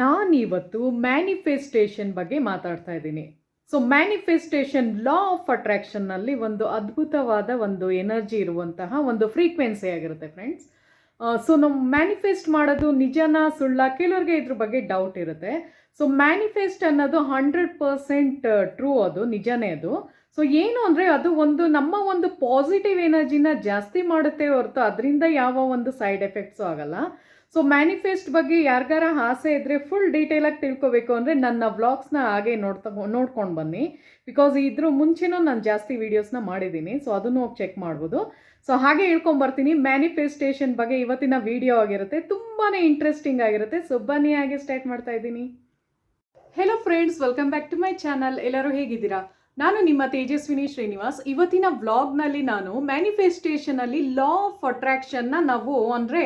ನಾನಿವತ್ತು ಮ್ಯಾನಿಫೆಸ್ಟೇಷನ್ ಬಗ್ಗೆ ಮಾತಾಡ್ತಾ ಇದ್ದೀನಿ. ಸೊ ಮ್ಯಾನಿಫೆಸ್ಟೇಷನ್ ಲಾ ಆಫ್ ಅಟ್ರಾಕ್ಷನ್ನಲ್ಲಿ ಒಂದು ಅದ್ಭುತವಾದ ಒಂದು ಎನರ್ಜಿ ಇರುವಂತಹ ಒಂದು ಫ್ರೀಕ್ವೆನ್ಸಿ ಆಗಿರುತ್ತೆ ಫ್ರೆಂಡ್ಸ್. ಸೊ ನಾವು ಮ್ಯಾನಿಫೆಸ್ಟ್ ಮಾಡೋದು ನಿಜನ ಸುಳ್ಳ ಕೆಲವ್ರಿಗೆ ಇದ್ರ ಬಗ್ಗೆ ಡೌಟ್ ಇರುತ್ತೆ. ಸೊ ಮ್ಯಾನಿಫೆಸ್ಟ್ ಅನ್ನೋದು ಹಂಡ್ರೆಡ್ ಪರ್ಸೆಂಟ್ ಟ್ರೂ ಅದು, ನಿಜನೇ ಅದು. ಸೊ ಏನು ಅಂದರೆ ಅದು ಒಂದು ನಮ್ಮ ಒಂದು ಪಾಸಿಟಿವ್ ಎನರ್ಜಿನ ಜಾಸ್ತಿ ಮಾಡುತ್ತೆ ಹೊರತು ಅದರಿಂದ ಯಾವ ಒಂದು ಸೈಡ್ ಎಫೆಕ್ಟ್ಸು ಆಗಲ್ಲ. ಸೊ ಮ್ಯಾನಿಫೆಸ್ಟ್ ಬಗ್ಗೆ ಯಾರಿಗಾರ ಆಸೆ ಇದ್ದರೆ ಫುಲ್ ಡೀಟೇಲಾಗಿ ತಿಳ್ಕೊಬೇಕು ಅಂದರೆ ನನ್ನ ವ್ಲಾಗ್ಸ್ನ ಹಾಗೆ ನೋಡ್ತಾ ನೋಡ್ಕೊಂಡು ಬನ್ನಿ. ಬಿಕಾಸ್ ಇದ್ರ ಮುಂಚೆನೂ ನಾನು ಜಾಸ್ತಿ ವೀಡಿಯೋಸ್ನ ಮಾಡಿದ್ದೀನಿ. ಸೊ ಅದನ್ನು ಹೋಗಿ ಚೆಕ್ ಮಾಡ್ಬೋದು. ಸೊ ಹಾಗೆ ಹೇಳ್ಕೊಂಬರ್ತೀನಿ ಮ್ಯಾನಿಫೆಸ್ಟೇಷನ್ ಬಗ್ಗೆ ಇವತ್ತಿನ ವಿಡಿಯೋ ಆಗಿರುತ್ತೆ. ತುಂಬಾ ಇಂಟ್ರೆಸ್ಟಿಂಗ್ ಆಗಿರುತ್ತೆ. ಸೊ ಬನ್ನಿ ಹಾಗೆ ಸ್ಟಾರ್ಟ್ ಮಾಡ್ತಾ ಇದ್ದೀನಿ. Hello friends welcome back to my channel ಎಲ್ಲರೂ ಹೇಗಿದ್ದೀರಾ? ನಾನು ನಿಮ್ಮ ತೇಜಸ್ವಿನಿ ಶ್ರೀನಿವಾಸ್. ಇವತ್ತಿನ ವ್ಲಾಗ್ನಲ್ಲಿ ನಾನು ಮ್ಯಾನಿಫೆಸ್ಟೇಷನಲ್ಲಿ ಲಾ ಆಫ್ ಅಟ್ರಾಕ್ಷನ್ನ ನಾವು ಅಂದರೆ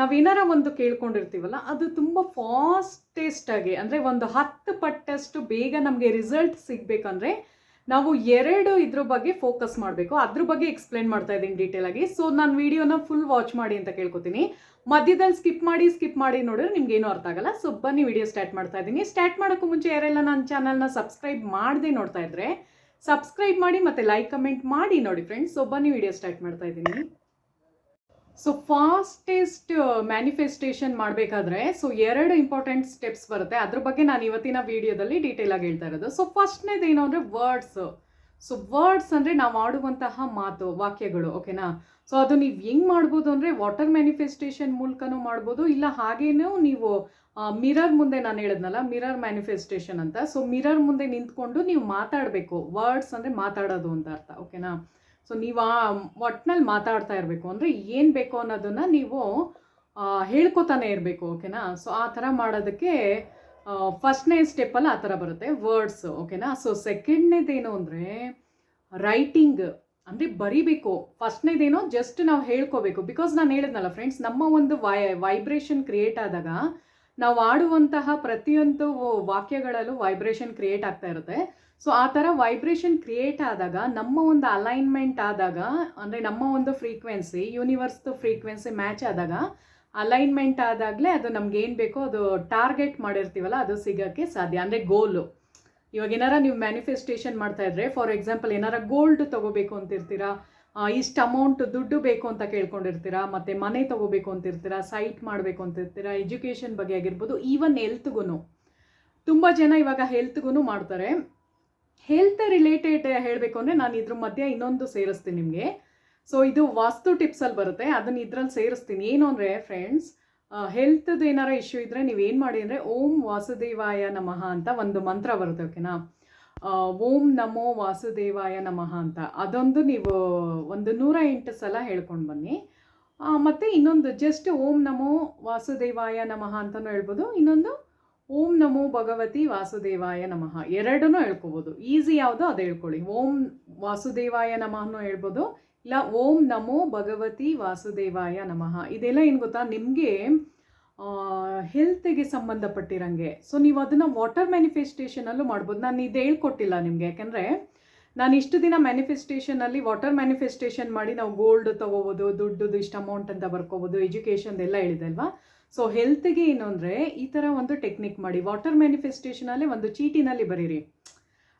ನಾವೇನಾರ ಒಂದು ಕೇಳ್ಕೊಂಡಿರ್ತೀವಲ್ಲ, ಅದು ತುಂಬ ಫಾಸ್ಟೆಸ್ಟ್ ಆಗಿ, ಅಂದರೆ ಒಂದು ಹತ್ತು ಪಟ್ಟಷ್ಟು ಬೇಗ ನಮಗೆ ರಿಸಲ್ಟ್ ಸಿಗಬೇಕಂದ್ರೆ ನಾವು ಎರಡು ಇದ್ರ ಬಗ್ಗೆ ಫೋಕಸ್ ಮಾಡಬೇಕು. ಅದ್ರ ಬಗ್ಗೆ ಎಕ್ಸ್ಪ್ಲೇನ್ ಮಾಡ್ತಾ ಇದ್ದೀನಿ ಡೀಟೇಲ್ ಆಗಿ. ಸೊ ನಾನು ವಿಡಿಯೋನ ಫುಲ್ ವಾಚ್ ಮಾಡಿ ಅಂತ ಕೇಳ್ಕೊತೀನಿ. ಮಧ್ಯದಲ್ಲಿ ಸ್ಕಿಪ್ ಮಾಡಿ ಸ್ಕಿಪ್ ಮಾಡಿ ನೋಡಿದ್ರೆ ನಿಮ್ಗೆ ಏನೂ ಅರ್ಥ ಆಗಲ್ಲ. ಸೊ ಬನ್ನಿ ವಿಡಿಯೋ ಸ್ಟಾರ್ಟ್ ಮಾಡ್ತಾ ಇದ್ದೀನಿ. ಸ್ಟಾರ್ಟ್ ಮಾಡೋಕ್ಕೂ ಮುಂಚೆ ಯಾರೆಲ್ಲ ನನ್ನ ಚಾನಲ್ನ ಸಬ್ಸ್ಕ್ರೈಬ್ ಮಾಡದೆ ನೋಡ್ತಾ ಇದ್ರೆ ಸಬ್ಸ್ಕ್ರೈಬ್ ಮಾಡಿ ಮತ್ತೆ ಲೈಕ್ ಕಮೆಂಟ್ ಮಾಡಿ ನೋಡಿ ಫ್ರೆಂಡ್ಸ್ ಸೊ ಬನ್ನಿ ವಿಡಿಯೋ ಸ್ಟಾರ್ಟ್ ಮಾಡ್ತಾ ಇದ್ದೀನಿ. ಸೊ ಫಾಸ್ಟೆಸ್ಟ್ ಮ್ಯಾನಿಫೆಸ್ಟೇಷನ್ ಮಾಡಬೇಕಾದ್ರೆ ಸೊ ಎರಡು ಇಂಪಾರ್ಟೆಂಟ್ ಸ್ಟೆಪ್ಸ್ ಬರುತ್ತೆ. ಅದ್ರ ಬಗ್ಗೆ ನಾನು ಇವತ್ತಿನ ವಿಡಿಯೋದಲ್ಲಿ ಡೀಟೇಲ್ ಆಗಿ ಹೇಳ್ತಾ ಇರೋದು. ಸೊ ಫಸ್ಟ್ನೇದು ಏನು ಅಂದರೆ ವರ್ಡ್ಸ್ ಸೊ ವರ್ಡ್ಸ್ ಅಂದರೆ ನಾವು ಆಡುವಂತಹ ಮಾತು, ವಾಕ್ಯಗಳು ಓಕೆನಾ ಸೊ ಅದು ನೀವು ಹೆಂಗೆ ಮಾಡ್ಬೋದು ಅಂದರೆ ವಾಟರ್ ಮ್ಯಾನಿಫೆಸ್ಟೇಷನ್ ಮೂಲಕನೂ ಮಾಡ್ಬೋದು. ಇಲ್ಲ ಹಾಗೇನೂ ನೀವು ಮಿರರ್ ಮುಂದೆ ನಾನು ಹೇಳಿದ್ನಲ್ಲ ಮಿರರ್ ಮ್ಯಾನಿಫೆಸ್ಟೇಷನ್ ಅಂತ. ಸೊ ಮಿರರ್ ಮುಂದೆ ನಿಂತ್ಕೊಂಡು ನೀವು ಮಾತಾಡಬೇಕು. ವರ್ಡ್ಸ್ ಅಂದರೆ ಮಾತಾಡೋದು ಅಂತ ಅರ್ಥ ಓಕೆನಾ ಸೊ ನೀವು ಆ ಒಟ್ಟಿನಲ್ಲಿ ಮಾತಾಡ್ತಾ ಇರಬೇಕು. ಅಂದರೆ ಏನು ಬೇಕು ಅನ್ನೋದನ್ನು ನೀವು ಹೇಳ್ಕೊತಾನೆ ಇರಬೇಕು ಓಕೆನಾ ಸೊ ಆ ಥರ ಮಾಡೋದಕ್ಕೆ ಫಸ್ಟ್ನೇ ಸ್ಟೆಪ್ಪಲ್ಲಿ ಆ ಥರ ಬರುತ್ತೆ. ವರ್ಡ್ಸ್ ಓಕೆನಾ ಸೊ ಸೆಕೆಂಡ್ನೇದೇನು ಅಂದರೆ ರೈಟಿಂಗ್ ಅಂದರೆ ಬರಿಬೇಕು. ಫಸ್ಟ್ನೇದೇನೋ ಜಸ್ಟ್ ನಾವು ಹೇಳ್ಕೋಬೇಕು. ಬಿಕಾಸ್ ನಾನು ಹೇಳಿದ್ನಲ್ಲ ಫ್ರೆಂಡ್ಸ್ ನಮ್ಮ ಒಂದು ವೈ ವೈಬ್ರೇಷನ್ ಕ್ರಿಯೇಟ್ ಆದಾಗ, ನಾವು ಆಡುವಂತಹ ಪ್ರತಿಯೊಂದು ವಾಕ್ಯಗಳಲ್ಲೂ ವೈಬ್ರೇಷನ್ ಕ್ರಿಯೇಟ್ ಆಗ್ತಾ ಇರುತ್ತೆ. ಸೊ ಆ ಥರ ವೈಬ್ರೇಷನ್ ಕ್ರಿಯೇಟ್ ಆದಾಗ, ನಮ್ಮ ಒಂದು ಅಲೈನ್ಮೆಂಟ್ ಆದಾಗ, ಅಂದರೆ ನಮ್ಮ ಒಂದು ಫ್ರೀಕ್ವೆನ್ಸಿ ಯೂನಿವರ್ಸ್ದು ಫ್ರೀಕ್ವೆನ್ಸಿ ಮ್ಯಾಚ್ ಆದಾಗ ಅಲೈನ್ಮೆಂಟ್ ಆದಾಗಲೇ ಅದು ನಮ್ಗೆ ಏನು ಬೇಕೋ ಅದು ಟಾರ್ಗೆಟ್ ಮಾಡಿರ್ತೀವಲ್ಲ, ಅದು ಸಿಗೋಕ್ಕೆ ಸಾಧ್ಯ. ಅಂದರೆ ಗೋಲು ಇವಾಗ ಏನಾರ ನೀವು ಮ್ಯಾನಿಫೆಸ್ಟೇಷನ್ ಮಾಡ್ತಾ ಇದ್ರೆ ಫಾರ್ ಎಕ್ಸಾಂಪಲ್ ಏನಾರ ಗೋಲ್ಡ್ ತೊಗೋಬೇಕು ಅಂತಿರ್ತೀರಾ ಇಷ್ಟು ಅಮೌಂಟ್ ದುಡ್ಡು ಬೇಕು ಅಂತ ಕೇಳ್ಕೊಂಡಿರ್ತೀರಾ, ಮತ್ತು ಮನೆ ತೊಗೋಬೇಕು ಅಂತಿರ್ತೀರಾ ಸೈಟ್ ಮಾಡಬೇಕು ಅಂತಿರ್ತೀರಾ ಎಜುಕೇಷನ್ ಬಗ್ಗೆ ಆಗಿರ್ಬೋದು ಈವನ್ ಹೆಲ್ತ್ಗೂ ತುಂಬ ಜನ ಇವಾಗ ಹೆಲ್ತ್ಗೂ ಮಾಡ್ತಾರೆ. ಹೆಲ್ತ್ ರಿಲೇಟೆಡ್ ಹೇಳಬೇಕು ಅಂದರೆ ನಾನು ಇದ್ರ ಮಧ್ಯೆ ಇನ್ನೊಂದು ಸೇರಿಸ್ತೀನಿ ನಿಮಗೆ. ಸೊ ಇದು ವಾಸ್ತು ಟಿಪ್ಸಲ್ಲಿ ಬರುತ್ತೆ. ಅದನ್ನು ಇದ್ರಲ್ಲಿ ಸೇರಿಸ್ತೀನಿ. ಏನು ಅಂದರೆ ಫ್ರೆಂಡ್ಸ್ ಹೆಲ್ತ್ದು ಏನಾರ ಇಶ್ಯೂ ಇದ್ದರೆ ನೀವೇನು ಮಾಡಿ ಅಂದರೆ ಓಂ ವಾಸುದೇವಾಯ ನಮಃ ಅಂತ ಒಂದು ಮಂತ್ರ ಬರುತ್ತೆ ಓಕೆನಾ ಓಂ ನಮೋ ವಾಸುದೇವಾಯ ನಮಃ ಅಂತ. ಅದೊಂದು ನೀವು ಒಂದು ನೂರ ಎಂಟು ಸಲ ಹೇಳ್ಕೊಂಡು ಬನ್ನಿ. ಮತ್ತು ಮತ್ತೆ ಇನ್ನೊಂದು ಜಸ್ಟ್ ಓಂ ನಮೋ ವಾಸುದೇವಾಯ ನಮಃ ಅಂತಲೂ ಹೇಳ್ಬೋದು. ಇನ್ನೊಂದು ಓಂ ನಮೋ ಭಗವತಿ ವಾಸುದೇವಾಯ ನಮಃ. ಎರಡನ್ನೂ ಹೇಳ್ಕೋಬೋದು. ಈಸಿ ಯಾವುದೋ ಅದು ಹೇಳ್ಕೊಳ್ಳಿ. ಓಂ ವಾಸುದೇವಾಯ ನಮಃನು ಹೇಳ್ಬೋದು. ಇಲ್ಲ, ಓಂ ನಮೋ ಭಗವತಿ ವಾಸುದೇವಾಯ ನಮಃ. ಇದೆಲ್ಲ ಏನು ಗೊತ್ತಾ? ನಿಮಗೆ ಹೆಲ್ತ್ಗೆ ಸಂಬಂಧಪಟ್ಟಿರಂಗೆ. ಸೊ ನೀವು ಅದನ್ನು ವಾಟರ್ ಮ್ಯಾನಿಫೆಸ್ಟೇಷನಲ್ಲೂ ಮಾಡ್ಬೋದು. ನಾನು ಇದು ಹೇಳ್ಕೊಟ್ಟಿಲ್ಲ ನಿಮಗೆ. ಯಾಕೆಂದರೆ, ನಾನು ಇಷ್ಟು ದಿನ ಮ್ಯಾನಿಫೆಸ್ಟೇಷನಲ್ಲಿ ವಾಟರ್ ಮ್ಯಾನಿಫೆಸ್ಟೇಷನ್ ಮಾಡಿ ನಾವು ಗೋಲ್ಡ್ ತೊಗೋಬೋದು, ದುಡ್ಡುದು, ಇಷ್ಟು ಅಮೌಂಟ್ ಅಂತ ಬರ್ಕೋಬೋದು ಎಜುಕೇಷನ್ ಎಲ್ಲ ಹೇಳಿದೆ ಅಲ್ವಾ? ಸೊ ಹೆಲ್ತ್ಗೆ ಏನು ಅಂದರೆ ಈ ಥರ ಒಂದು ಟೆಕ್ನಿಕ್ ಮಾಡಿ ವಾಟರ್ ಮ್ಯಾನಿಫೆಸ್ಟೇಷನಲ್ಲೇ ಒಂದು ಚೀಟಿನಲ್ಲಿ ಬರೀರಿ.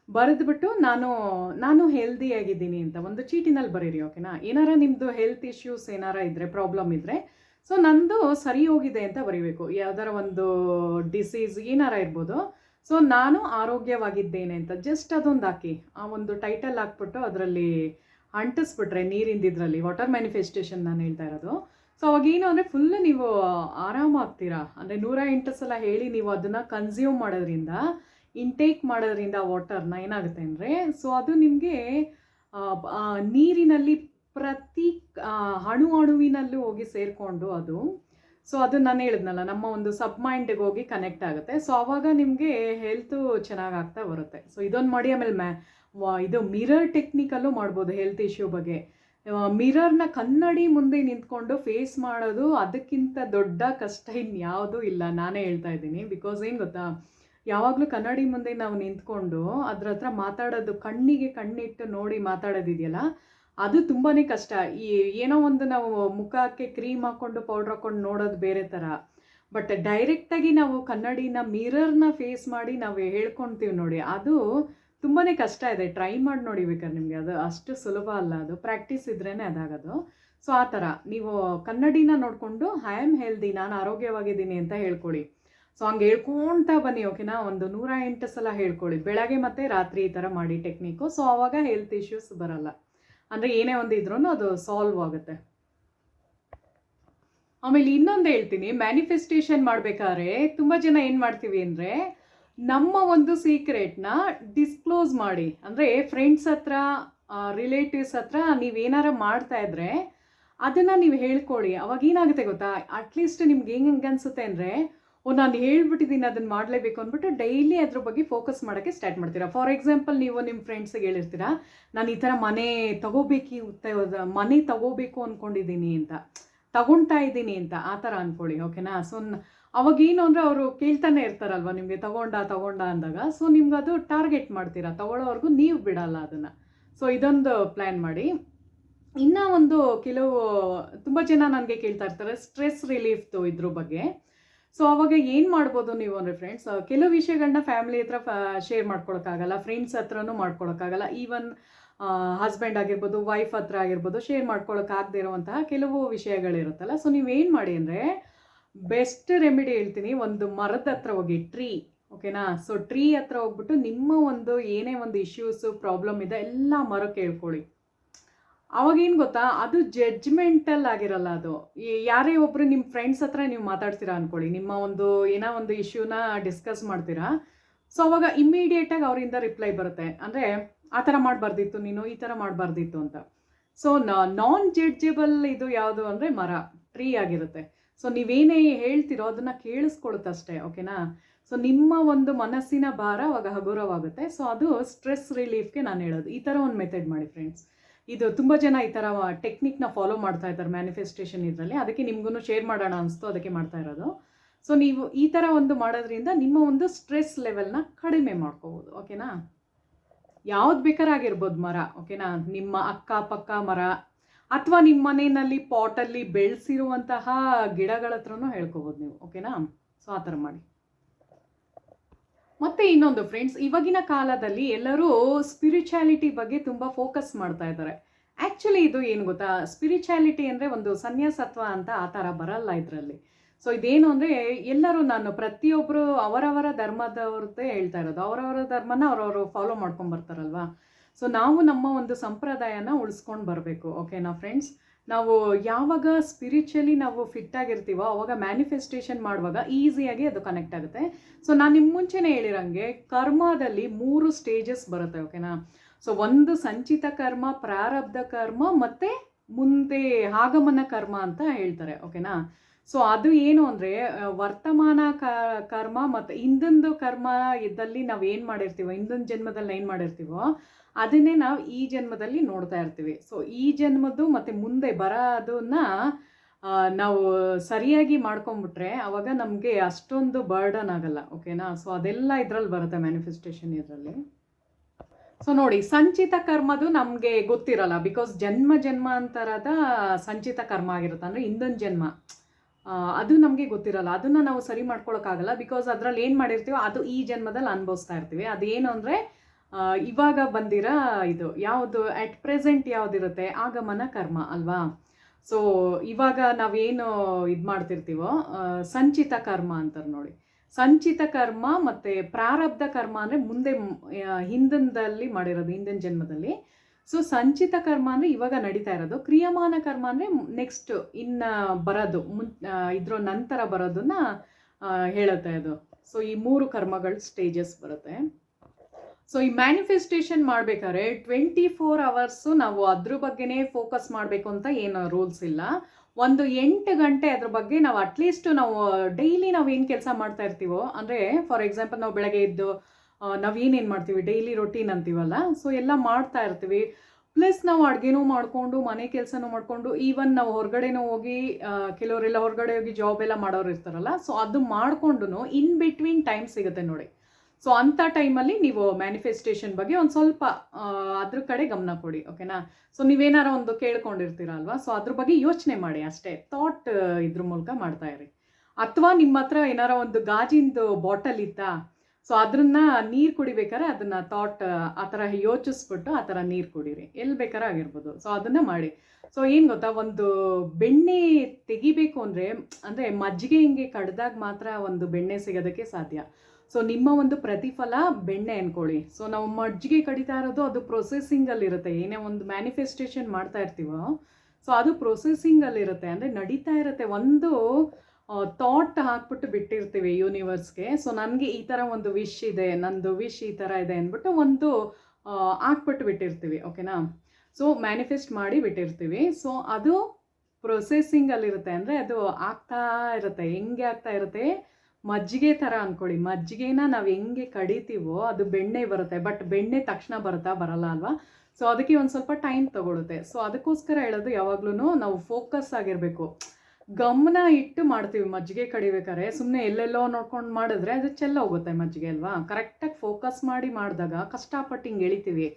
ಬರೆದ್ಬಿಟ್ಟು, ನಾನು ನಾನು ಹೆಲ್ದಿ ಆಗಿದ್ದೀನಿ ಅಂತ ಒಂದು ಚೀಟಿನಲ್ಲಿ ಬರೀರಿ ಓಕೆನಾ ಏನಾರ ನಿಮ್ಮದು ಹೆಲ್ತ್ ಇಶ್ಯೂಸ್ ಏನಾರ ಇದ್ದರೆ ಪ್ರಾಬ್ಲಮ್ ಇದ್ದರೆ ಸೊ ನಂದು ಸರಿ ಹೋಗಿದೆ ಅಂತ ಬರೀಬೇಕು. ಯಾವ್ದಾರ ಒಂದು ಡಿಸೀಸ್ ಏನಾರ ಇರ್ಬೋದು. ಸೊ ನಾನು ಆರೋಗ್ಯವಾಗಿದ್ದೇನೆ ಅಂತ ಜಸ್ಟ್ ಅದೊಂದು ಹಾಕಿ, ಆ ಒಂದು ಟೈಟಲ್ ಹಾಕ್ಬಿಟ್ಟು ಅದರಲ್ಲಿ ಅಂಟಿಸ್ಬಿಟ್ರೆ ನೀರಿಂದಿದ್ರಲ್ಲಿ ವಾಟರ್ ಮ್ಯಾನಿಫೆಸ್ಟೇಷನ್ ನಾನು ಹೇಳ್ತಾ ಇರೋದು. ಸೊ ಅವಾಗ ಏನು ಅಂದರೆ ಫುಲ್ ನೀವು ಆರಾಮಾಗ್ತೀರಾ ಅಂದರೆ ನೂರ ಎಂಟು ಸಲ ಹೇಳಿ ನೀವು ಅದನ್ನು ಕನ್ಸ್ಯೂಮ್ ಮಾಡೋದ್ರಿಂದ ಇಂಟೇಕ್ ಮಾಡೋದ್ರಿಂದ ವಾಟರ್ನ ಏನಾಗುತ್ತೆ ಅಂದರೆ ಸೊ ಅದು ನಿಮಗೆ ನೀರಿನಲ್ಲಿ ಪ್ರತಿ ಅಣು ಅಣುವಿನಲ್ಲೂ ಹೋಗಿ ಸೇರಿಕೊಂಡು ಅದು ಸೊ ಅದು ನಾನು ಹೇಳಿದ್ನಲ್ಲ, ನಮ್ಮ ಒಂದು ಸಬ್ ಮೈಂಡ್ಗೆ ಹೋಗಿ ಕನೆಕ್ಟ್ ಆಗುತ್ತೆ. ಸೊ ಆವಾಗ ನಿಮಗೆ ಹೆಲ್ತು ಚೆನ್ನಾಗಿ ಆಗ್ತಾ ಬರುತ್ತೆ. ಸೊ ಇದೊಂದು ಮಾಡಿ ಆಮೇಲೆ ಮ್ಯಾ ಇದು ಮಿರರ್ ಟೆಕ್ನಿಕಲ್ಲೂ ಮಾಡ್ಬೋದು ಹೆಲ್ತ್ ಇಶ್ಯೂ ಬಗ್ಗೆ. ಮಿರರ್ನ ಕನ್ನಡಿ ಮುಂದೆ ನಿಂತ್ಕೊಂಡು ಫೇಸ್ ಮಾಡೋದು ಅದಕ್ಕಿಂತ ದೊಡ್ಡ ಕಷ್ಟ ಇನ್ಯಾವುದೂ ಇಲ್ಲ. ನಾನೇ ಹೇಳ್ತಾ ಇದ್ದೀನಿ. ಬಿಕಾಸ್ ಏನು ಗೊತ್ತಾ? ಯಾವಾಗಲೂ ಕನ್ನಡಿ ಮುಂದೆ ನಾವು ನಿಂತ್ಕೊಂಡು ಅದ್ರ ಹತ್ರ ಮಾತಾಡೋದು ಕಣ್ಣಿಗೆ ಕಣ್ಣಿಟ್ಟು ನೋಡಿ ಮಾತಾಡೋದಿದೆಯಲ್ಲ, ಅದು ತುಂಬಾ ಕಷ್ಟ. ಈ ಏನೋ ಒಂದು ನಾವು ಮುಖಕ್ಕೆ ಕ್ರೀಮ್ ಹಾಕ್ಕೊಂಡು ಪೌಡ್ರ್ ಹಾಕ್ಕೊಂಡು ನೋಡೋದು ಬೇರೆ ಥರ. ಬಟ್ ಡೈರೆಕ್ಟಾಗಿ ನಾವು ಕನ್ನಡಿನ ಮಿರರ್ನ ಫೇಸ್ ಮಾಡಿ ನಾವು ಹೇಳ್ಕೊತೀವಿ ನೋಡಿ. ಅದು ತುಂಬಾ ಕಷ್ಟ ಇದೆ. ಟ್ರೈ ಮಾಡಿ ನೋಡಿ ಬೇಕಾದ್ರೆ ನಿಮಗೆ ಅದು ಅಷ್ಟು ಸುಲಭ ಅಲ್ಲ ಅದು. ಪ್ರಾಕ್ಟೀಸ್ ಇದ್ರೇ ಅದಾಗೋದು. ಸೊ ಆ ಥರ ನೀವು ಕನ್ನಡಿನ ನೋಡಿಕೊಂಡು ಐ ಆಮ್ ಹೆಲ್ದಿ ನಾನು ಆರೋಗ್ಯವಾಗಿದ್ದೀನಿ ಅಂತ ಹೇಳ್ಕೊಳ್ಳಿ. ಸೊ ಹಂಗೆ ಹೇಳ್ಕೊಳ್ತಾ ಬನ್ನಿ ಓಕೆನಾ ಒಂದು ನೂರ ಎಂಟು ಸಲ ಹೇಳ್ಕೊಳ್ಳಿ. ಬೆಳಗ್ಗೆ ಮತ್ತು ರಾತ್ರಿ ಈ ಥರ ಮಾಡಿ ಟೆಕ್ನಿಕ್ಕು ಸೊ ಆವಾಗ ಹೆಲ್ತ್ ಇಶ್ಯೂಸ್ ಬರಲ್ಲ. ಅಂದರೆ ಏನೇ ಒಂದು ಇದ್ರೂ ಅದು ಸಾಲ್ವ್ ಆಗುತ್ತೆ. ಆಮೇಲೆ ಇನ್ನೊಂದು ಹೇಳ್ತೀನಿ. ಮ್ಯಾನಿಫೆಸ್ಟೇಷನ್ ಮಾಡಬೇಕಾದ್ರೆ ತುಂಬ ಜನ ಏನು ಮಾಡ್ತೀವಿ ಅಂದರೆ ನಮ್ಮ ಒಂದು ಸೀಕ್ರೆಟ್ನ ಡಿಸ್ಕ್ಲೋಸ್ ಮಾಡಿ. ಅಂದರೆ ಫ್ರೆಂಡ್ಸ್ ಹತ್ರ ರಿಲೇಟಿವ್ಸ್ ಹತ್ರ ನೀವೇನಾರ ಮಾಡ್ತಾ ಇದ್ರೆ ಅದನ್ನು ನೀವು ಹೇಳ್ಕೊಳ್ಳಿ ಅವಾಗ ಏನಾಗುತ್ತೆ ಗೊತ್ತಾ? ಅಟ್ಲೀಸ್ಟ್ ನಿಮ್ಗೆ ಹೆಂಗೆ ಅನ್ಸುತ್ತೆ ಅಂದರೆ, ಓ, ನಾನು ಹೇಳ್ಬಿಟ್ಟಿದ್ದೀನಿ ಅದನ್ನು ಮಾಡಲೇಬೇಕು ಅಂದ್ಬಿಟ್ಟು ಡೈಲಿ ಅದ್ರ ಬಗ್ಗೆ ಫೋಕಸ್ ಮಾಡೋಕ್ಕೆ ಸ್ಟಾರ್ಟ್ ಮಾಡ್ತೀರಾ? ಫಾರ್ ಎಕ್ಸಾಂಪಲ್ ನೀವು ನಿಮ್ಮ ಫ್ರೆಂಡ್ಸಿಗೆ ಹೇಳಿರ್ತೀರಾ, ನಾನು ಈ ಥರ ಮನೆ ತಗೋಬೇಕಿ ಮನೆ ತಗೋಬೇಕು ಅಂದ್ಕೊಂಡಿದ್ದೀನಿ ಅಂತ. ತಗೊಳ್ತಾ ಇದ್ದೀನಿ ಅಂತ. ಆ ಥರ ಅಂದ್ಕೊಳ್ಳಿ ಓಕೆನಾ ಸೊ ಅವಾಗ ಏನು ಅಂದರೆ ಅವರು ಕೇಳ್ತಾನೆ ಇರ್ತಾರಲ್ವ, ನಿಮಗೆ ತಗೊಂಡ ತಗೊಂಡ ಅಂದಾಗ. ಸೊ ನಿಮ್ಗೆ ಅದು ಟಾರ್ಗೆಟ್ ಮಾಡ್ತೀರಾ? ತಗೊಳ್ಳೋವರೆಗೂ ನೀವು ಬಿಡಲ್ಲ ಅದನ್ನು. ಸೊ ಇದೊಂದು ಪ್ಲ್ಯಾನ್ ಮಾಡಿ. ಇನ್ನೂ ಒಂದು ಕೆಲವು, ತುಂಬ ಜನ ನನಗೆ ಕೇಳ್ತಾ ಇರ್ತಾರೆ ಸ್ಟ್ರೆಸ್ ರಿಲೀಫ್ದು ಇದ್ರ ಬಗ್ಗೆ. ಸೊ ಅವಾಗ ಏನು ಮಾಡ್ಬೋದು ನೀವು ಅಂದರೆ ಫ್ರೆಂಡ್ಸ್ ಕೆಲವು ವಿಷಯಗಳನ್ನ ಫ್ಯಾಮಿಲಿ ಹತ್ರ ಶೇರ್ ಮಾಡ್ಕೊಳಕ್ಕಾಗಲ್ಲ ಫ್ರೆಂಡ್ಸ್ ಹತ್ರನೂ ಮಾಡ್ಕೊಳಕ್ಕಾಗಲ್ಲ. ಈವನ್ ಹಸ್ಬೆಂಡ್ ಆಗಿರ್ಬೋದು ವೈಫ್ ಹತ್ರ ಆಗಿರ್ಬೋದು ಶೇರ್ ಮಾಡ್ಕೊಳಕ್ಕಾಗದೇ ಇರುವಂತಹ ಕೆಲವು ವಿಷಯಗಳಿರುತ್ತಲ್ಲ. ಸೊ ನೀವೇನು ಮಾಡಿ ಅಂದರೆ ಬೆಸ್ಟ್ ರೆಮಿಡಿ ಹೇಳ್ತೀನಿ. ಒಂದು ಮರದ ಹತ್ರ ಹೋಗಿ ಟ್ರೀ ಓಕೆನಾ ಸೊ ಟ್ರೀ ಹತ್ರ ಹೋಗ್ಬಿಟ್ಟು ನಿಮ್ಮ ಒಂದು ಏನೇ ಒಂದು ಇಶ್ಯೂಸು ಪ್ರಾಬ್ಲಮ್ ಇದೆ, ಎಲ್ಲ ಮರಕ್ಕೆ ಕೇಳ್ಕೊಳ್ಳಿ. ಅವಾಗ ಏನು ಗೊತ್ತಾ? ಅದು ಜಡ್ಜ್ಮೆಂಟಲ್ ಆಗಿರಲ್ಲ ಅದು. ಯಾರೇ ಒಬ್ರು ನಿಮ್ಮ ಫ್ರೆಂಡ್ಸ್ ಹತ್ರ ನೀವು ಮಾತಾಡ್ತೀರಾ ಅಂದ್ಕೊಳ್ಳಿ ನಿಮ್ಮ ಒಂದು ಏನೋ ಒಂದು ಇಶ್ಯೂನ ಡಿಸ್ಕಸ್ ಮಾಡ್ತೀರಾ? ಸೊ ಅವಾಗ ಇಮ್ಮಿಡಿಯೇಟಾಗಿ ಅವರಿಂದ ರಿಪ್ಲೈ ಬರುತ್ತೆ. ಅಂದರೆ, ಆ ಥರ ಮಾಡಬಾರ್ದಿತ್ತು ನೀನು, ಈ ಥರ ಮಾಡಬಾರ್ದಿತ್ತು ಅಂತ. ಸೊ ನಾನ್ ಜಡ್ಜಬಲ್ ಇದು ಯಾವುದು ಅಂದರೆ ಮರ ಟ್ರೀ ಆಗಿರುತ್ತೆ. ಸೊ ನೀವೇನೇ ಹೇಳ್ತಿರೋ ಅದನ್ನು ಕೇಳಿಸ್ಕೊಳುತ್ತಷ್ಟೇ ಓಕೆನಾ ಸೊ ನಿಮ್ಮ ಒಂದು ಮನಸ್ಸಿನ ಭಾರ ಅವಾಗ ಹಗುರವಾಗುತ್ತೆ. ಸೊ ಅದು ಸ್ಟ್ರೆಸ್ ರಿಲೀಫ್ಗೆ ನಾನು ಹೇಳೋದು. ಈ ಥರ ಒಂದು ಮೆಥಡ್ ಮಾಡಿ ಫ್ರೆಂಡ್ಸ್ ಇದು ತುಂಬ ಜನ ಈ ಥರ ಟೆಕ್ನಿಕ್ನ ಫಾಲೋ ಮಾಡ್ತಾ ಇದ್ದಾರೆ ಮ್ಯಾನಿಫೆಸ್ಟೇಷನ್ ಇದರಲ್ಲಿ. ಅದಕ್ಕೆ ನಿಮ್ಗೂ ಶೇರ್ ಮಾಡೋಣ ಅನಿಸ್ತು, ಅದಕ್ಕೆ ಮಾಡ್ತಾ ಇರೋದು. ಸೊ ನೀವು ಈ ಥರ ಒಂದು ಮಾಡೋದ್ರಿಂದ ನಿಮ್ಮ ಒಂದು ಸ್ಟ್ರೆಸ್ ಲೆವೆಲ್ನ ಕಡಿಮೆ ಮಾಡ್ಕೋಬೋದು ಓಕೆನಾ ಯಾವ್ದು ಬೇಕಾರಾಗಿರ್ಬೋದು ಮರ ಓಕೆನಾ ನಿಮ್ಮ ಅಕ್ಕಪಕ್ಕ ಮರ ಅಥವಾ ನಿಮ್ಮ ಮನೆಯಲ್ಲಿ ಪಾಟಲ್ಲಿ ಬೆಳೆಸಿರುವಂತಹ ಗಿಡಗಳ ಹತ್ರನೂ ಹೇಳ್ಕೊಬೋದು ನೀವು ಓಕೆನಾ ಸೊ ಆ ಥರ ಮಾಡಿ. ಮತ್ತೆ ಇನ್ನೊಂದು ಫ್ರೆಂಡ್ಸ್ ಇವಾಗಿನ ಕಾಲದಲ್ಲಿ ಎಲ್ಲರೂ ಸ್ಪಿರಿಚುಯಾಲಿಟಿ ಬಗ್ಗೆ ತುಂಬ ಫೋಕಸ್ ಮಾಡ್ತಾ ಇದ್ದಾರೆ. ಆ್ಯಕ್ಚುಲಿ ಇದು ಏನು ಗೊತ್ತಾ? ಸ್ಪಿರಿಚುಯಾಲಿಟಿ ಅಂದರೆ ಒಂದು ಸನ್ಯಾಸತ್ವ ಅಂತ ಆ ಥರ ಬರಲ್ಲ ಇದರಲ್ಲಿ. ಸೊ ಇದೇನು ಅಂದರೆ ಎಲ್ಲರೂ ನಾನು ಪ್ರತಿಯೊಬ್ಬರು ಅವರವರ ಧರ್ಮದವ್ರದ್ದೇ ಹೇಳ್ತಾ ಇರೋದು. ಅವರವರ ಧರ್ಮನ ಅವರವರು ಫಾಲೋ ಮಾಡ್ಕೊಂಡು ಬರ್ತಾರಲ್ವಾ? ಸೊ ನಾವು ನಮ್ಮ ಒಂದು ಸಂಪ್ರದಾಯನ ಉಳಿಸ್ಕೊಂಡು ಬರಬೇಕು ಓಕೆನಾ ಫ್ರೆಂಡ್ಸ್ ನಾವು ಯಾವಾಗ ಸ್ಪಿರಿಚುಲಿ ನಾವು ಫಿಟ್ ಆಗಿರ್ತೀವೋ ಅವಾಗ ಮ್ಯಾನಿಫೆಸ್ಟೇಷನ್ ಮಾಡುವಾಗ ಈಸಿಯಾಗಿ ಅದು ಕನೆಕ್ಟ್ ಆಗುತ್ತೆ. ಸೊ ನಾನು ನಿಮ್ಮ ಮುಂಚೆನೇ ಹೇಳಿರಂಗೆ ಕರ್ಮದಲ್ಲಿ ಮೂರು ಸ್ಟೇಜಸ್ ಬರುತ್ತೆ ಓಕೆನಾ ಸೊ ಒಂದು ಸಂಚಿತ ಕರ್ಮ, ಪ್ರಾರಬ್ಧ ಕರ್ಮ ಮತ್ತು ಮುಂದೆ ಆಗಮನ ಕರ್ಮ ಅಂತ ಹೇಳ್ತಾರೆ ಓಕೆನಾ ಸೊ ಅದು ಏನು ಅಂದರೆ ವರ್ತಮಾನ ಕರ್ಮ ಮತ್ತು ಹಿಂದೊಂದು ಕರ್ಮ ಇದ್ದಲ್ಲಿ ನಾವು ಏನು ಮಾಡಿರ್ತೀವೋ ಹಿಂದೊಂದು ಜನ್ಮದಲ್ಲಿ ಏನು ಮಾಡಿರ್ತೀವೋ ಅದನ್ನೇ ನಾವು ಈ ಜನ್ಮದಲ್ಲಿ ನೋಡ್ತಾ ಇರ್ತೀವಿ. ಸೊ ಈ ಜನ್ಮದ್ದು ಮತ್ತು ಮುಂದೆ ಬರೋದನ್ನ ನಾವು ಸರಿಯಾಗಿ ಮಾಡ್ಕೊಂಬಿಟ್ರೆ ಅವಾಗ ನಮಗೆ ಅಷ್ಟೊಂದು ಬರ್ಡನ್ ಆಗಲ್ಲ ಓಕೆನಾ ಸೊ ಅದೆಲ್ಲ ಇದ್ರಲ್ಲಿ ಬರುತ್ತೆ ಮ್ಯಾನಿಫೆಸ್ಟೇಷನ್ ಇದರಲ್ಲಿ. ಸೊ ನೋಡಿ, ಸಂಚಿತ ಕರ್ಮದು ನಮಗೆ ಗೊತ್ತಿರಲ್ಲ ಬಿಕಾಸ್ ಜನ್ಮ ಜನ್ಮಾಂತರದ ಸಂಚಿತ ಕರ್ಮ ಆಗಿರುತ್ತೆ. ಅಂದರೆ ಹಿಂದೊಂದು ಜನ್ಮ. ಅದು ನಮಗೆ ಗೊತ್ತಿರಲ್ಲ. ಅದನ್ನು ನಾವು ಸರಿ ಮಾಡ್ಕೊಳಕ್ಕಾಗಲ್ಲ ಬಿಕಾಸ್ ಅದರಲ್ಲಿ ಏನು ಮಾಡಿರ್ತೀವೋ ಅದು ಈ ಜನ್ಮದಲ್ಲಿ ಅನುಭವಿಸ್ತಾ ಇರ್ತೀವಿ. ಅದೇನು ಅಂದರೆ ಇವಾಗ ಬಂದಿರೋ ಇದು, ಯಾವುದು ಅಟ್ ಪ್ರೆಸೆಂಟ್ ಯಾವುದಿರುತ್ತೆ? ಆಗಮನ ಕರ್ಮ ಅಲ್ವಾ? ಸೊ ಇವಾಗ ನಾವೇನು ಇದು ಮಾಡ್ತಿರ್ತೀವೋ ಸಂಚಿತ ಕರ್ಮ ಅಂತಾರೆ ನೋಡಿ. ಸಂಚಿತ ಕರ್ಮ ಮತ್ತು ಪ್ರಾರಬ್ಧ ಕರ್ಮ ಅಂದರೆ ಮುಂದೆ ಹಿಂದಿನದಲ್ಲಿ ಮಾಡಿರೋದು, ಹಿಂದಿನ ಜನ್ಮದಲ್ಲಿ. ಸೊ ಸಂಚಿತ ಕರ್ಮ ಅಂದರೆ ಇವಾಗ ನಡೀತಾ ಇರೋದು. ಕ್ರಿಯಮಾನ ಕರ್ಮ ಅಂದರೆ ನೆಕ್ಸ್ಟ್ ಇನ್ನು ಬರೋದು, ಮುನ್ ಇದ್ರ ನಂತರ ಬರೋದನ್ನ ಹೇಳುತ್ತೆ ಅದು ಸೊ ಈ ಮೂರು ಕರ್ಮಗಳು ಸ್ಟೇಜಸ್ ಬರುತ್ತೆ. ಸೊ ಈ ಮ್ಯಾನಿಫೆಸ್ಟೇಷನ್ ಮಾಡಬೇಕಾದ್ರೆ ಟ್ವೆಂಟಿ ಫೋರ್ ಅವರ್ಸು ನಾವು ಅದ್ರ ಬಗ್ಗೆನೇ ಫೋಕಸ್ ಮಾಡಬೇಕು ಅಂತ ಏನು ರೂಲ್ಸ್ ಇಲ್ಲ. ಒಂದು ಎಂಟು ಗಂಟೆ ಅದ್ರ ಬಗ್ಗೆ ನಾವು ಅಟ್ಲೀಸ್ಟ್ ನಾವು ಡೈಲಿ ನಾವು ಏನು ಕೆಲಸ ಮಾಡ್ತಾ ಇರ್ತೀವೋ, ಅಂದರೆ ಫಾರ್ ಎಕ್ಸಾಂಪಲ್ ನಾವು ಬೆಳಗ್ಗೆ ಇದ್ದು ನಾವು ಏನೇನು ಮಾಡ್ತೀವಿ ಡೈಲಿ ರೊಟೀನ್ ಅಂತೀವಲ್ಲ ಸೊ ಎಲ್ಲ ಮಾಡ್ತಾ ಇರ್ತೀವಿ. ಪ್ಲಸ್ ನಾವು ಅಡುಗೆನೂ ಮಾಡಿಕೊಂಡು, ಮನೆ ಕೆಲಸನೂ ಮಾಡಿಕೊಂಡು ಈವನ್ ನಾವು ಹೊರಗಡೆನೂ ಹೋಗಿ ಕೆಲವರೆಲ್ಲ ಹೊರಗಡೆ ಹೋಗಿ ಜಾಬ್ ಎಲ್ಲ ಮಾಡೋರು ಇರ್ತಾರಲ್ಲ ಸೊ ಅದು ಮಾಡಿಕೊಂಡು ಇನ್ ಬಿಟ್ವೀನ್ ಟೈಮ್ ಸಿಗುತ್ತೆ ನೋಡಿ. ಸೊ ಅಂಥ ಟೈಮಲ್ಲಿ ನೀವು ಮ್ಯಾನಿಫೆಸ್ಟೇಷನ್ ಬಗ್ಗೆ ಒಂದು ಸ್ವಲ್ಪ ಅದ್ರ ಕಡೆ ಗಮನ ಕೊಡಿ ಓಕೆನಾ ಸೊ ನೀವೇನಾರ ಒಂದು ಕೇಳ್ಕೊಂಡಿರ್ತೀರ ಅಲ್ವಾ ಸೊ ಅದ್ರ ಬಗ್ಗೆ ಯೋಚನೆ ಮಾಡಿ, ಅಷ್ಟೇ. ಥಾಟ್ ಇದ್ರ ಮೂಲಕ ಮಾಡ್ತಾ ಇರಿ. ಅಥವಾ ನಿಮ್ಮ ಹತ್ರ ಏನಾರ ಒಂದು ಗಾಜಿಂದು ಬಾಟಲ್ ಇತ್ತಾ ಸೊ ಅದನ್ನ ನೀರು ಕುಡಿಬೇಕಾದ್ರೆ ಅದನ್ನ ಥಾಟ್ ಆ ಥರ ಯೋಚಿಸ್ಬಿಟ್ಟು ಆ ಥರ ನೀರು ಕುಡೀರಿ. ಎಲ್ಲಿ ಬೇಕಾದ್ರೆ ಆಗಿರ್ಬೋದು. ಸೊ ಅದನ್ನ ಮಾಡಿ. ಸೊ ಏನು ಗೊತ್ತಾ? ಒಂದು ಬೆಣ್ಣೆ ತೆಗಿಬೇಕು ಅಂದರೆ ಅಂದರೆ ಮಜ್ಜಿಗೆ ಹಿಂಗೆ ಕಡ್ದಾಗ ಮಾತ್ರ ಒಂದು ಬೆಣ್ಣೆ ಸಿಗೋದಕ್ಕೆ ಸಾಧ್ಯ. ಸೊ ನಿಮ್ಮ ಒಂದು ಪ್ರತಿಫಲ ಬೆಣ್ಣೆ ಅನ್ಕೊಳ್ಳಿ. ಸೊ ನಾವು ಮಜ್ಜಿಗೆ ಕಡಿತಾ ಇರೋದು ಅದು ಪ್ರೊಸೆಸಿಂಗಲ್ಲಿರುತ್ತೆ ಏನೇ ಒಂದು ಮ್ಯಾನಿಫೆಸ್ಟೇಷನ್ ಮಾಡ್ತಾ ಇರ್ತೀವೋ ಸೊ ಅದು ಪ್ರೊಸೆಸಿಂಗಲ್ಲಿರುತ್ತೆ ಅಂದರೆ ನಡೀತಾ ಇರುತ್ತೆ. ಒಂದು ಥಾಟ್ ಹಾಕ್ಬಿಟ್ಟು ಬಿಟ್ಟಿರ್ತೀವಿ ಯೂನಿವರ್ಸ್ಗೆ ಸೊ ನನಗೆ ಈ ಥರ ಒಂದು ವಿಶ್ ಇದೆ, ನಂದು ವಿಶ್ ಈ ಥರ ಇದೆ ಅಂದ್ಬಿಟ್ಟು ಒಂದು ಹಾಕ್ಬಿಟ್ಟು ಬಿಟ್ಟಿರ್ತೀವಿ. ಓಕೆನಾ ಸೊ ಮ್ಯಾನಿಫೆಸ್ಟ್ ಮಾಡಿ ಬಿಟ್ಟಿರ್ತೀವಿ. ಸೊ ಅದು ಪ್ರೊಸೆಸಿಂಗಲ್ಲಿರುತ್ತೆ ಅಂದರೆ ಅದು ಆಗ್ತಾ ಇರುತ್ತೆ. ಹೆಂಗೆ ಆಗ್ತಾ ಇರುತ್ತೆ? ಮಜ್ಜಿಗೆ ಥರ ಅಂದ್ಕೊಳ್ಳಿ ಮಜ್ಜಿಗೆನ ನಾವು ಹೆಂಗೆ ಕಡಿತೀವೋ ಅದು ಬೆಣ್ಣೆ ಬರುತ್ತೆ. ಬಟ್ ಬೆಣ್ಣೆ ತಕ್ಷಣ ಬರುತ್ತಾ ಬರಲ್ಲ ಅಲ್ವಾ? ಸೊ ಅದಕ್ಕೆ ಒಂದು ಸ್ವಲ್ಪ ಟೈಮ್ ತಗೊಳುತ್ತೆ. ಸೊ ಅದಕ್ಕೋಸ್ಕರ ಹೇಳೋದು ಯಾವಾಗ್ಲೂ ನಾವು ಫೋಕಸ್ ಆಗಿರಬೇಕು. ಗಮನ ಇಟ್ಟು ಮಾಡ್ತೀವಿ ಮಜ್ಜಿಗೆ ಕಡಿಬೇಕಾದ್ರೆ. ಸುಮ್ಮನೆ ಎಲ್ಲೆಲ್ಲೋ ನೋಡ್ಕೊಂಡು ಮಾಡಿದ್ರೆ ಅದು ಚೆಲ್ಲ ಹೋಗುತ್ತೆ ಮಜ್ಜಿಗೆ ಅಲ್ವಾ? ಕರೆಕ್ಟಾಗಿ ಫೋಕಸ್ ಮಾಡಿ ಮಾಡಿದಾಗ ಕಷ್ಟಪಟ್ಟು ಹಿಂಗೆ ಎಳಿತೀವಿ.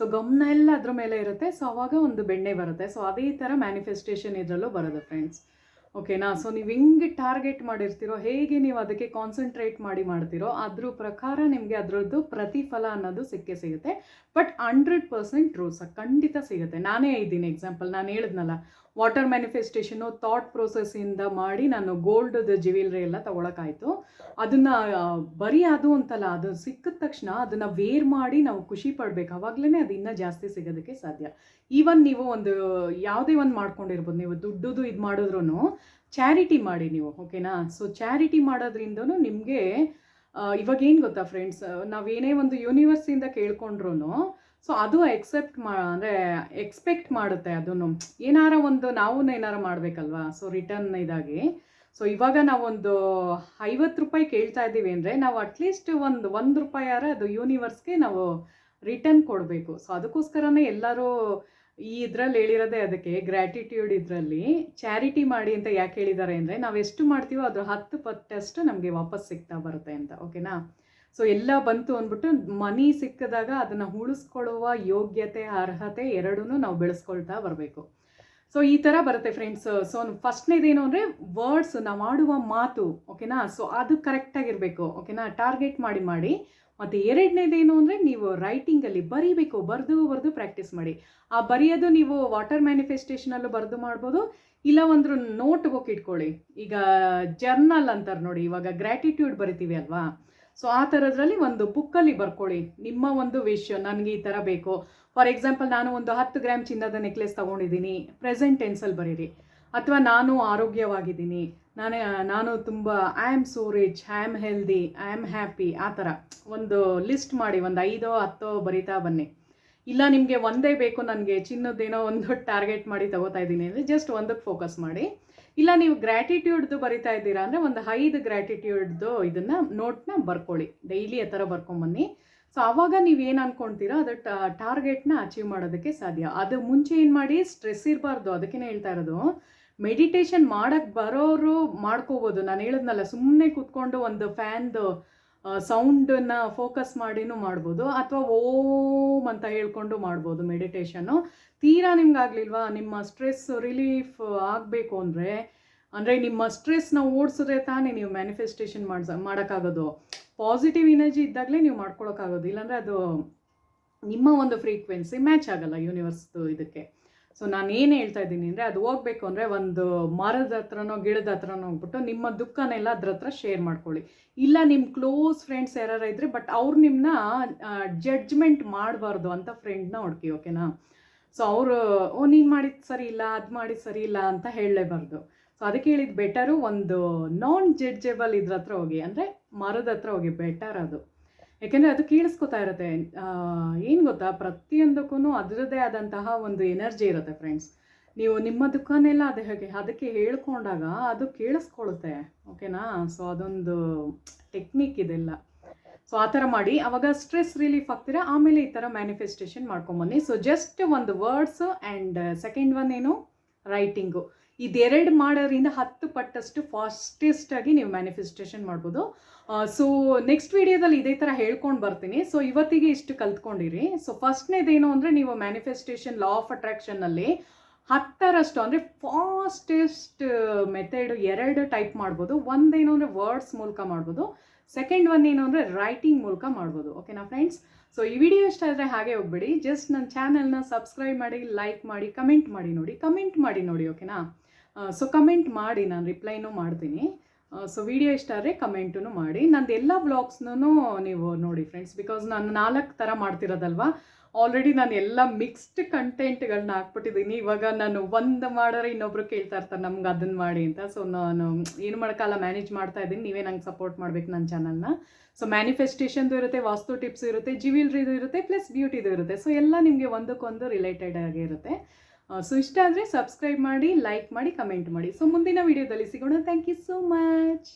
ಸೊ ಗಮನ ಎಲ್ಲ ಅದ್ರ ಮೇಲೆ ಇರುತ್ತೆ. ಸೊ ಅವಾಗ ಒಂದು ಬೆಣ್ಣೆ ಬರುತ್ತೆ. ಸೊ ಅದೇ ಥರ ಮ್ಯಾನಿಫೆಸ್ಟೇಷನ್ ಇದರಲ್ಲೂ ಬರೋದು ಫ್ರೆಂಡ್ಸ್ ಓಕೆನಾ ಸೊ ನೀವು ಹೆಂಗೆ ಟಾರ್ಗೆಟ್ ಮಾಡಿರ್ತೀರೋ, ಹೇಗೆ ನೀವು ಅದಕ್ಕೆ ಕಾನ್ಸಂಟ್ರೇಟ್ ಮಾಡಿ ಮಾಡ್ತೀರೋ, ಅದ್ರ ಪ್ರಕಾರ ನಿಮಗೆ ಅದರದ್ದು ಪ್ರತಿಫಲ ಅನ್ನೋದು ಸಿಕ್ಕೇ ಸಿಗುತ್ತೆ. ಬಟ್ ಹಂಡ್ರೆಡ್ ಪರ್ಸೆಂಟ್ ಟ್ರೂಸ್ ಖಂಡಿತ ಸಿಗುತ್ತೆ. ನಾನೇ ಇದ್ದೀನಿ ಎಕ್ಸಾಂಪಲ್ ನಾನು ಹೇಳಿದ್ನಲ್ಲ ವಾಟರ್ ಮ್ಯಾನಿಫೆಸ್ಟೇಷನು ಥಾಟ್ ಪ್ರೋಸೆಸ್ಸಿಂದ ಮಾಡಿ ನಾನು ಗೋಲ್ಡ್ ಜ್ಯುವೆಲ್ರಿ ಎಲ್ಲ ತೊಗೊಳಕ್ಕಾಯ್ತು. ಅದನ್ನು ಬರೀ ಅದು ಅಂತಲ್ಲ, ಅದು ಸಿಕ್ಕಿದ ತಕ್ಷಣ ಅದನ್ನು ವೇರ್ ಮಾಡಿ ನಾವು ಖುಷಿ ಪಡ್ಬೇಕು. ಅವಾಗಲೇ ಅದು ಇನ್ನೂ ಜಾಸ್ತಿ ಸಿಗೋದಕ್ಕೆ ಸಾಧ್ಯ. ಈವನ್ ನೀವು ಒಂದು ಯಾವುದೇ ಒಂದು ಮಾಡ್ಕೊಂಡಿರ್ಬೋದು, ನೀವು ದುಡ್ಡುದು ಇದು ಮಾಡಿದ್ರು ಚಾರಿಟಿ ಮಾಡಿ ನೀವು, ಓಕೆನಾ? ಸೊ ಚಾರಿಟಿ ಮಾಡೋದ್ರಿಂದನೂ ನಿಮಗೆ ಇವಾಗ ಏನು ಗೊತ್ತಾ ಫ್ರೆಂಡ್ಸ್ ನಾವೇನೇ ಒಂದು ಯೂನಿವರ್ಸಿಂದ ಕೇಳ್ಕೊಂಡ್ರು ಸೊ ಅದು ಎಕ್ಸೆಪ್ಟ್ ಮಾ, ಅಂದರೆ ಎಕ್ಸ್ಪೆಕ್ಟ್ ಮಾಡುತ್ತೆ ಅದನ್ನು. ಏನಾರ ಒಂದು ನಾವು ಏನಾರ ಮಾಡಬೇಕಲ್ವಾ? ಸೊ ರಿಟರ್ನ್ ಇದಾಗಿ. ಸೊ ಇವಾಗ ನಾವೊಂದು ಐವತ್ತು ರೂಪಾಯಿ ಕೇಳ್ತಾ ಇದ್ದೀವಿ ಅಂದರೆ, ನಾವು ಅಟ್ಲೀಸ್ಟ್ ಒಂದು ಒಂದು ರೂಪಾಯಾರ ಅದು ಯೂನಿವರ್ಸ್ಗೆ ನಾವು ರಿಟರ್ನ್ ಕೊಡಬೇಕು. ಸೊ ಅದಕ್ಕೋಸ್ಕರನೇ ಎಲ್ಲರೂ ಈ ಇದ್ರಲ್ಲಿ ಹೇಳಿರೋದೇ ಅದಕ್ಕೆ ಗ್ರ್ಯಾಟಿಟ್ಯೂಡ್ ಇದರಲ್ಲಿ ಚಾರಿಟಿ ಮಾಡಿ ಅಂತ ಯಾಕೆ ಹೇಳಿದ್ದಾರೆ ಅಂದರೆ, ನಾವು ಎಷ್ಟು ಮಾಡ್ತೀವೋ ಅದ್ರ ಹತ್ತು ಪಟ್ಟಷ್ಟು ನಮಗೆ ವಾಪಸ್ ಸಿಗ್ತಾ ಬರುತ್ತೆ ಅಂತ ಓಕೆನಾ ಸೊ ಎಲ್ಲ ಬಂತು ಅಂದ್ಬಿಟ್ಟು ಮನಿ ಸಿಕ್ಕಿದಾಗ ಅದನ್ನು ಉಳಿಸ್ಕೊಳ್ಳುವ ಯೋಗ್ಯತೆ, ಅರ್ಹತೆ ಎರಡೂ ನಾವು ಬೆಳೆಸ್ಕೊಳ್ತಾ ಬರಬೇಕು. ಸೊ ಈ ಥರ ಬರುತ್ತೆ ಫ್ರೆಂಡ್ಸ್ ಸೊ ಫಸ್ಟ್ನೇದೇನು ಅಂದರೆ ವರ್ಡ್ಸ್ ನಾವು ಆಡುವ ಮಾತು ಓಕೆನಾ ಸೊ ಅದು ಕರೆಕ್ಟಾಗಿರಬೇಕು ಓಕೆನಾ ಟಾರ್ಗೆಟ್ ಮಾಡಿ ಮಾಡಿ. ಮತ್ತು ಎರಡನೇದೇನು ಅಂದರೆ ನೀವು ರೈಟಿಂಗಲ್ಲಿ ಬರೀಬೇಕು, ಬರೆದು ಬರೆದು ಪ್ರಾಕ್ಟೀಸ್ ಮಾಡಿ. ಆ ಬರೆಯೋದು ನೀವು ವಾಟರ್ ಮ್ಯಾನಿಫೆಸ್ಟೇಷನಲ್ಲೂ ಬರೆದು ಮಾಡ್ಬೋದು, ಇಲ್ಲ ಒಂದು ನೋಟ್ ಬುಕ್ ಇಟ್ಕೊಳ್ಳಿ. ಈಗ ಜರ್ನಲ್ ಅಂತಾರೆ ನೋಡಿ, ಇವಾಗ ಗ್ರ್ಯಾಟಿಟ್ಯೂಡ್ ಬರಿತೀವಿ ಅಲ್ವಾ? ಸೊ ಆ ಥರದ್ರಲ್ಲಿ ಒಂದು ಬುಕ್ಕಲ್ಲಿ ಬರ್ಕೊಳ್ಳಿ. ನಿಮ್ಮ ಒಂದು ವಿಶ್ ನನಗೆ ಈ ಥರ ಬೇಕು. ಫಾರ್ ಎಕ್ಸಾಂಪಲ್ ನಾನು ಒಂದು ಹತ್ತು ಗ್ರಾಮ್ ಚಿನ್ನದ ನೆಕ್ಲೆಸ್ ತೊಗೊಂಡಿದ್ದೀನಿ. ಪ್ರೆಸೆಂಟ್ ಟೆನ್ಸಲ್ಲಿ ಬರೀರಿ. ಅಥವಾ ನಾನು ಆರೋಗ್ಯವಾಗಿದ್ದೀನಿ. ನಾನೇ ನಾನು ತುಂಬ I am so rich I am healthy I am happy ಆ ಥರ. ಒಂದು ಲಿಸ್ಟ್ ಮಾಡಿ, ಒಂದು ಐದೋ, ಹತ್ತೋ ಬರಿತಾ ಬನ್ನಿ. ಇಲ್ಲ ನಿಮಗೆ ಒಂದೇ ಬೇಕು, ನನಗೆ ಚಿನ್ನದೇನೋ ಒಂದು ಟಾರ್ಗೆಟ್ ಮಾಡಿ ತಗೋತಾ ಇದ್ದೀನಿ ಅಂದರೆ ಜಸ್ಟ್ ಒಂದಕ್ಕೆ ಫೋಕಸ್ ಮಾಡಿ. ಇಲ್ಲ ನೀವು ಗ್ರ್ಯಾಟಿಟ್ಯೂಡ್ದು ಬರಿತಾ ಇದ್ದೀರಾ ಅಂದರೆ ಒಂದು ಐದು ಗ್ರ್ಯಾಟಿಟ್ಯೂಡ್ದು ಇದನ್ನು ನೋಟ್ನ ಬರ್ಕೊಳ್ಳಿ. ಡೈಲಿ ಆ ಥರ ಬರ್ಕೊಂಬನ್ನಿ ಸೊ ಆವಾಗ ನೀವು ಏನು ಅಂದ್ಕೊಳ್ತೀರೋ ಅದು ಟಾರ್ಗೆಟ್ನ ಅಚೀವ್ ಮಾಡೋದಕ್ಕೆ ಸಾಧ್ಯ. ಅದು ಮುಂಚೆ ಏನು ಮಾಡಿ ಸ್ಟ್ರೆಸ್ ಇರಬಾರ್ದು. ಅದಕ್ಕೇ ಹೇಳ್ತಾ ಇರೋದು. ಮೆಡಿಟೇಷನ್ ಮಾಡೋಕ್ಕೆ ಬರೋರು ಮಾಡ್ಕೋಬೋದು. ನಾನು ಹೇಳಿದ್ನಲ್ಲ ಸುಮ್ಮನೆ ಕೂತ್ಕೊಂಡು ಒಂದು ಫ್ಯಾನ್ದು ಸೌಂಡನ್ನು ಫೋಕಸ್ ಮಾಡಿನೂ ಮಾಡ್ಬೋದು, ಅಥವಾ ಓಮ್ ಅಂತ ಹೇಳ್ಕೊಂಡು ಮಾಡ್ಬೋದು ಮೆಡಿಟೇಷನ್ನು ತೀರಾ ನಿಮ್ಗೆ ಆಗಲಿಲ್ವಾ ನಿಮ್ಮ ಸ್ಟ್ರೆಸ್ ರಿಲೀಫ್ ಆಗಬೇಕು ಅಂದರೆ ಅಂದರೆ ನಿಮ್ಮ ಸ್ಟ್ರೆಸ್ನ ಓಡಿಸಿದ್ರೆ ತಾನೇ ನೀವು ಮ್ಯಾನಿಫೆಸ್ಟೇಷನ್ ಮಾಡ್ಸ, ಮಾಡೋಕ್ಕಾಗೋದು. ಪಾಸಿಟಿವ್ ಎನರ್ಜಿ ಇದ್ದಾಗಲೇ ನೀವು ಮಾಡ್ಕೊಳಕ್ಕಾಗೋದು. ಇಲ್ಲಾಂದರೆ ಅದು ನಿಮ್ಮ ಒಂದು ಫ್ರೀಕ್ವೆನ್ಸಿ ಮ್ಯಾಚ್ ಆಗಲ್ಲ ಯೂನಿವರ್ಸ್ದು ಇದಕ್ಕೆ. ಸೊ ನಾನು ಏನು ಹೇಳ್ತಾ ಇದ್ದೀನಿ ಅಂದರೆ ಅದು ಹೋಗ್ಬೇಕು ಅಂದರೆ ಒಂದು ಮರದ ಹತ್ರನೋ ಗಿಡದ ಹತ್ರನೋ ಹೋಗ್ಬಿಟ್ಟು ನಿಮ್ಮ ದುಃಖನೆಲ್ಲ ಅದ್ರ ಹತ್ರ ಶೇರ್ ಮಾಡ್ಕೊಳ್ಳಿ. ಇಲ್ಲ ನಿಮ್ಮ ಕ್ಲೋಸ್ ಫ್ರೆಂಡ್ಸ್ ಯಾರು ಇದ್ದರೆ ಬಟ್ ಅವ್ರು ನಿಮ್ಮನ್ನ ಜಡ್ಜ್ಮೆಂಟ್ ಮಾಡಬಾರ್ದು ಅಂತ ಫ್ರೆಂಡ್ನ ಹುಡುಕಿ ಓಕೆನಾ ಸೊ ಅವರು, ಓ, ನೀನು ಮಾಡಿದ ಸರಿ ಇಲ್ಲ, ಅದು ಮಾಡಿದ ಸರಿ ಇಲ್ಲ ಅಂತ ಹೇಳಲೇಬಾರ್ದು. ಸೊ ಅದಕ್ಕೆ ಹೇಳಿದ ಬೆಟರು ಒಂದು ನಾನ್ ಜಡ್ಜೆಬಲ್ ಇದ್ರ ಹತ್ರ ಹೋಗಿ, ಅಂದರೆ ಮರದ ಹತ್ರ ಹೋಗಿ ಬೆಟರ್ ಅದು. ಯಾಕೆಂದರೆ ಅದು ಕೇಳಿಸ್ಕೊತಾ ಇರುತ್ತೆ. ಏನು ಗೊತ್ತಾ? ಪ್ರತಿಯೊಂದಕ್ಕೂ ಅದರದ್ದೇ ಆದಂತಹ ಒಂದು ಎನರ್ಜಿ ಇರುತ್ತೆ ಫ್ರೆಂಡ್ಸ್. ನೀವು ನಿಮ್ಮ ದುಃಖನೆಲ್ಲ ಅದು ಹೇಗೆ, ಅದಕ್ಕೆ ಹೇಳ್ಕೊಂಡಾಗ ಅದು ಕೇಳಿಸ್ಕೊಳುತ್ತೆ. ಓಕೆನಾ? ಸೊ ಅದೊಂದು ಟೆಕ್ನಿಕ್ ಇದೆಲ್ಲ. ಸೊ ಆ ಥರ ಮಾಡಿ, ಅವಾಗ ಸ್ಟ್ರೆಸ್ ರಿಲೀಫ್ ಆಗ್ತೀರಾ? ಆಮೇಲೆ ಈ ಥರ ಮ್ಯಾನಿಫೆಸ್ಟೇಷನ್ ಮಾಡ್ಕೊಂಬನ್ನಿ ಸೊ ಜಸ್ಟ್ ಒಂದು ವರ್ಡ್ಸ್ ಆ್ಯಂಡ್ ಸೆಕೆಂಡ್ ಒನ್ ಏನು? ರೈಟಿಂಗು ಇದೆರಡು ಮಾಡೋದ್ರಿಂದ ಹತ್ತು ಪಟ್ಟಷ್ಟು ಫಾಸ್ಟೆಸ್ಟಾಗಿ ನೀವು ಮ್ಯಾನಿಫೆಸ್ಟೇಷನ್ ಮಾಡ್ಬೋದು. ಸೊ ನೆಕ್ಸ್ಟ್ ವಿಡಿಯೋದಲ್ಲಿ ಇದೇ ಥರ ಹೇಳ್ಕೊಂಡು ಬರ್ತೀನಿ. ಸೊ ಇವತ್ತಿಗೆ ಇಷ್ಟು ಕಲ್ತ್ಕೊಂಡಿರಿ. ಸೊ ಫಸ್ಟ್ನೇದೇನು ಅಂದರೆ ನೀವು ಮ್ಯಾನಿಫೆಸ್ಟೇಷನ್ ಲಾ ಆಫ್ ಅಟ್ರಾಕ್ಷನ್ನಲ್ಲಿ ಹತ್ತರಷ್ಟು ಅಂದರೆ ಫಾಸ್ಟೆಸ್ಟ್ ಮೆಥಡ್ ಎರಡು ಟೈಪ್ ಮಾಡ್ಬೋದು. ಒಂದೇನು ಅಂದರೆ ವರ್ಡ್ಸ್ ಮೂಲಕ ಮಾಡ್ಬೋದು. ಸೆಕೆಂಡ್ ಒನ್ ಏನು ಅಂದರೆ ರೈಟಿಂಗ್ ಮೂಲಕ ಮಾಡ್ಬೋದು. ಓಕೆನಾ ಫ್ರೆಂಡ್ಸ್ ಸೊ ಈ ವಿಡಿಯೋ ಇಷ್ಟ ಆದರೆ ಹಾಗೆ ಹೋಗ್ಬೇಡಿ. ಜಸ್ಟ್ ನನ್ನ ಚಾನಲ್ನ ಸಬ್ಸ್ಕ್ರೈಬ್ ಮಾಡಿ ಲೈಕ್ ಮಾಡಿ ಕಮೆಂಟ್ ಮಾಡಿ ನೋಡಿ. ಕಮೆಂಟ್ ಮಾಡಿ ನೋಡಿ ಓಕೆನಾ ಸೊ ಕಮೆಂಟ್ ಮಾಡಿ, ನಾನು ರಿಪ್ಲೈನೂ ಮಾಡ್ತೀನಿ. ಸೊ ವಿಡಿಯೋ ಇಷ್ಟ ಆದರೆ ಕಮೆಂಟೂ ಮಾಡಿ. ನಂದು ಎಲ್ಲ ವ್ಲಾಗ್ಸ್ನೂ ನೀವು ನೋಡಿ ಫ್ರೆಂಡ್ಸ್ ಬಿಕಾಸ್ ನಾನು ನಾಲ್ಕು ಥರ ಮಾಡ್ತಿರೋದಲ್ವಾ? ಆಲ್ರೆಡಿ ನಾನು ಎಲ್ಲ ಮಿಕ್ಸ್ಡ್ ಕಂಟೆಂಟ್ಗಳನ್ನ ಹಾಕ್ಬಿಟ್ಟಿದ್ದೀನಿ ಇವಾಗ ನಾನು ಒಂದು ಮಾಡಿದ್ರೆ ಇನ್ನೊಬ್ರು ಕೇಳ್ತಾ ಇರ್ತಾರೆ, ನಮ್ಗೆ ಅದನ್ನು ಮಾಡಿ ಅಂತ. ಸೊ ನಾನು ಏನು ಮಾಡೋಕ್ಕಲ್ಲ ಮ್ಯಾನೇಜ್ ಮಾಡ್ತಾ ಇದ್ದೀನಿ. ನೀವೇ ನಂಗೆ ಸಪೋರ್ಟ್ ಮಾಡಬೇಕು ನನ್ನ ಚಾನಲ್ನ ಸೊ ಮ್ಯಾನಿಫೆಸ್ಟೇಷನ್ದು ಇರುತ್ತೆ, ವಾಸ್ತು ಟಿಪ್ಸ್ ಇರುತ್ತೆ ಜಿವಿಲ್ರಿದು ಇರುತ್ತೆ ಪ್ಲಸ್ ಬ್ಯೂಟಿದು ಇರುತ್ತೆ. ಸೊ ಎಲ್ಲ ನಿಮಗೆ ಒಂದಕ್ಕೊಂದು ರಿಲೇಟೆಡ್ ಆಗಿರುತ್ತೆ ಸೊ ಇಷ್ಟ ಆದರೆ ಸಬ್ಸ್ಕ್ರೈಬ್ ಮಾಡಿ ಲೈಕ್ ಮಾಡಿ ಕಮೆಂಟ್ ಮಾಡಿ. ಸೊ ಮುಂದಿನ ವಿಡಿಯೋದಲ್ಲಿ ಸಿಗೋಣ. Thank you so much